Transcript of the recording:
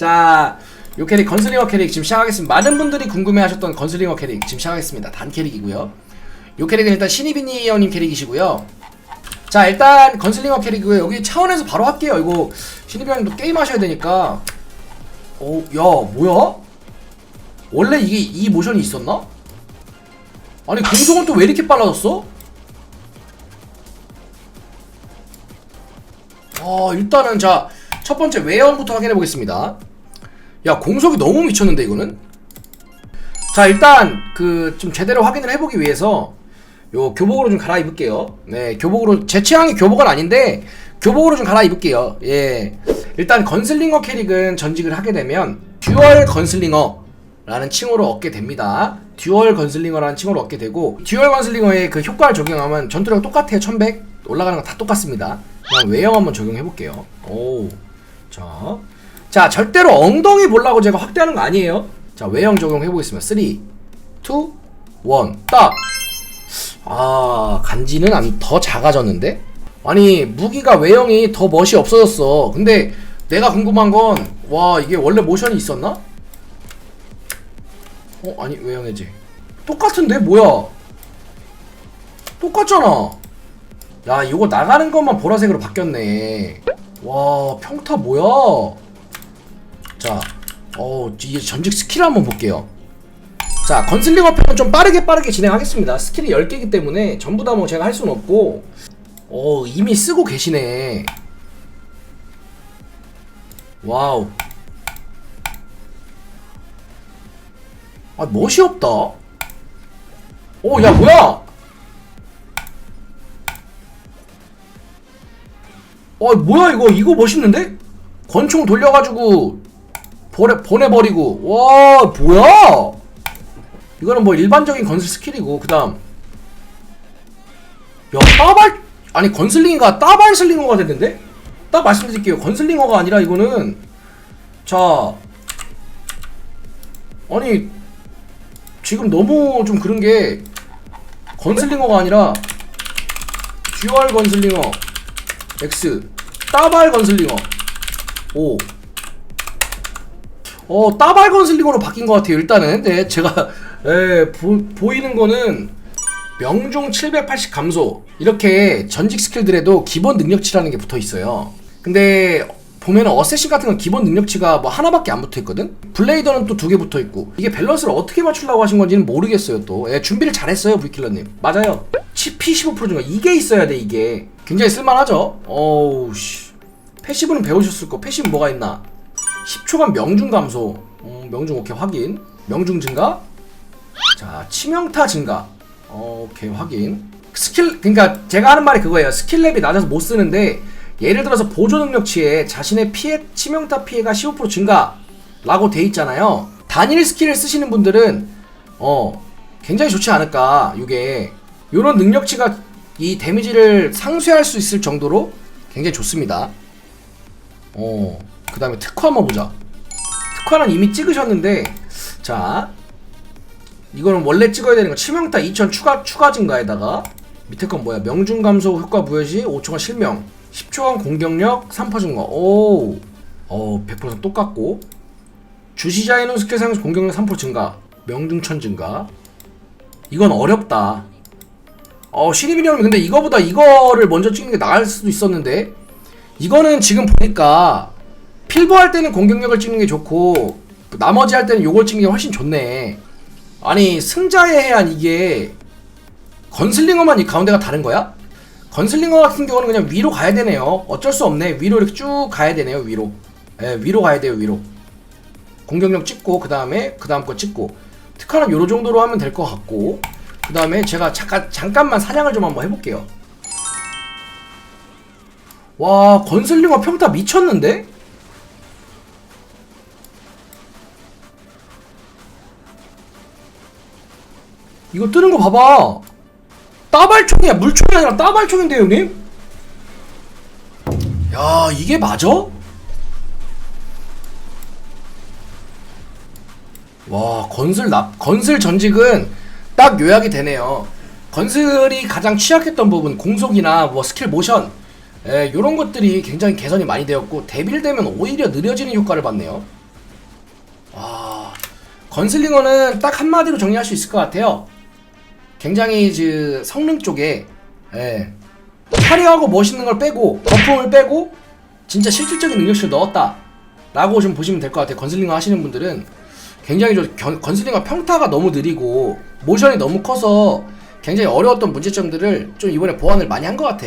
자, 요 캐릭 건슬링어 캐릭 지금 시작하겠습니다. 많은 분들이 궁금해하셨던 건슬링어 캐릭 지금 시작하겠습니다. 단 캐릭이고요. 요 캐릭은 일단 신이비니어님 캐릭이시고요. 자, 일단 건슬링어 캐릭이고요. 여기 차원에서 바로 할게요. 이거 신이비니어님도 게임 하셔야 되니까. 오, 야, 뭐야? 원래 이게 이 모션이 있었나? 아니 공속은 또 왜 이렇게 빨라졌어? 어 일단은 자 첫 번째 외형부터 확인해 보겠습니다. 야 공속이 너무 미쳤는데 이거는. 자 일단 그 좀 제대로 확인을 해보기 위해서 요 교복으로 좀 갈아입을게요. 네 교복으로 제 취향이 교복은 아닌데 교복으로 좀 갈아입을게요. 예 일단 건슬링어 캐릭은 전직을 하게 되면 듀얼 건슬링어 라는 칭호를 얻게 됩니다. 듀얼 건슬링어라는 칭호를 얻게 되고 듀얼 건슬링어의 그 효과를 적용하면 전투력 똑같아요. 1100 올라가는 거 다 똑같습니다. 그냥 외형 한번 적용해 볼게요. 오. 자. 자, 절대로 엉덩이 보려고 제가 확대하는 거 아니에요. 자, 외형 적용해 보겠습니다. 3 2 1 딱. 아, 간지는 안, 더 작아졌는데? 아니, 무기가 외형이 더 멋이 없어졌어. 근데 내가 궁금한 건, 와, 이게 원래 모션이 있었나? 어 아니 외형해지 똑같은데 뭐야 똑같잖아 야 이거 나가는 것만 보라색으로 바뀌었네 와 평타 뭐야 자 어 이제 전직 스킬 한번 볼게요 자 건슬링어 편은 좀 빠르게 빠르게 진행하겠습니다 스킬이 10개이기 때문에 전부 다 뭐 제가 할 수는 없고 어 이미 쓰고 계시네 와우 아 멋이 없다. 오, 야 뭐야? 어 뭐야 이거 이거 멋있는데? 권총 돌려가지고 보내 보내버리고. 와 뭐야? 이거는 뭐 일반적인 건슬 스킬이고 그 다음. 야 따발 아니 건슬링이가? 따발 슬링어가 됐는데? 딱 말씀드릴게요. 건슬링어가 아니라 이거는 자 아니 지금 너무 좀 그런 게 건슬링어가 아니라 듀얼 건슬링어 X 따발 건슬링어. O 어 따발 건슬링어로 바뀐 것 같아요 일단은 네 제가 예, 보, 보이는 거는 명중 780 감소 이렇게 전직 스킬들에도 기본 능력치라는 게 붙어 있어요 근데 보면은 어쌔신 같은 건 기본 능력치가 뭐 하나밖에 안 붙어 있거든. 블레이더는 또 두 개 붙어 있고 이게 밸런스를 어떻게 맞추려고 하신 건지는 모르겠어요. 또 예, 준비를 잘했어요, 브이킬러님. 맞아요. P15% 증가 이게 있어야 돼 이게. 굉장히 쓸만하죠. 어우 씨. 패시브는 배우셨을 거. 패시브 뭐가 있나? 10초간 명중 감소. 음, 명중 오케이 확인. 명중 증가. 자 치명타 증가. 어, 오케이 확인. 스킬 그러니까 제가 하는 말이 그거예요. 스킬 랩이 낮아서 못 쓰는데 예를 들어서 보조 능력치에 자신의 피해 치명타 피해가 15% 증가라고 돼 있잖아요. 단일 스킬을 쓰시는 분들은 어 굉장히 좋지 않을까. 이게 이런 능력치가 이 데미지를 상쇄할 수 있을 정도로 굉장히 좋습니다. 어 그 다음에 특화 한번 보자. 특화는 이미 찍으셨는데 자 이거는 원래 찍어야 되는 거 치명타 2000 추가 추가 증가에다가 밑에 건 뭐야 명중 감소 효과 부여 시 5초간 실명 10초간 공격력 3% 증가. 오. 어, 100% 똑같고. 주시자의 눈 스킬 사용 시 공격력 3% 증가. 명중천 증가. 이건 어렵다. 어, 신입이 형님 근데 이거보다 이거를 먼저 찍는 게 나을 수도 있었는데. 이거는 지금 보니까 필보 할 때는 공격력을 찍는 게 좋고 나머지 할 때는 요걸 찍는 게 훨씬 좋네. 아니 승자의 해안 이게 건슬링어만 이 가운데가 다른 거야? 건슬링어 같은 경우는 그냥 위로 가야 되네요. 어쩔 수 없네. 위로 이렇게 쭉 가야 되네요. 위로. 예, 위로 가야 돼요. 위로. 공격력 찍고 그 다음에 그 다음 거 찍고 특화는 요로 정도로 하면 될 것 같고 그 다음에 제가 잠깐 잠깐만 사냥을 좀 한번 해볼게요. 와 건슬링어 평타 미쳤는데? 이거 뜨는 거 봐봐. 따발총이야 물총이 아니라 따발총인데 형님? 야 이게 맞아? 와 건슬 납 건슬 전직은 딱 요약이 되네요. 건슬이 가장 취약했던 부분 공속이나 뭐 스킬 모션 예, 요런 것들이 굉장히 개선이 많이 되었고 데빌되면 오히려 느려지는 효과를 받네요. 와, 건슬링어는 딱 한마디로 정리할 수 있을 것 같아요. 굉장히 그 성능 쪽에 예. 화려하고 멋있는 걸 빼고 거품을 빼고 진짜 실질적인 능력치를 넣었다 라고 좀 보시면 될 것 같아요 건슬링어 하시는 분들은 굉장히 저 견- 건슬링어 평타가 너무 느리고 모션이 너무 커서 굉장히 어려웠던 문제점들을 좀 이번에 보완을 많이 한 것 같아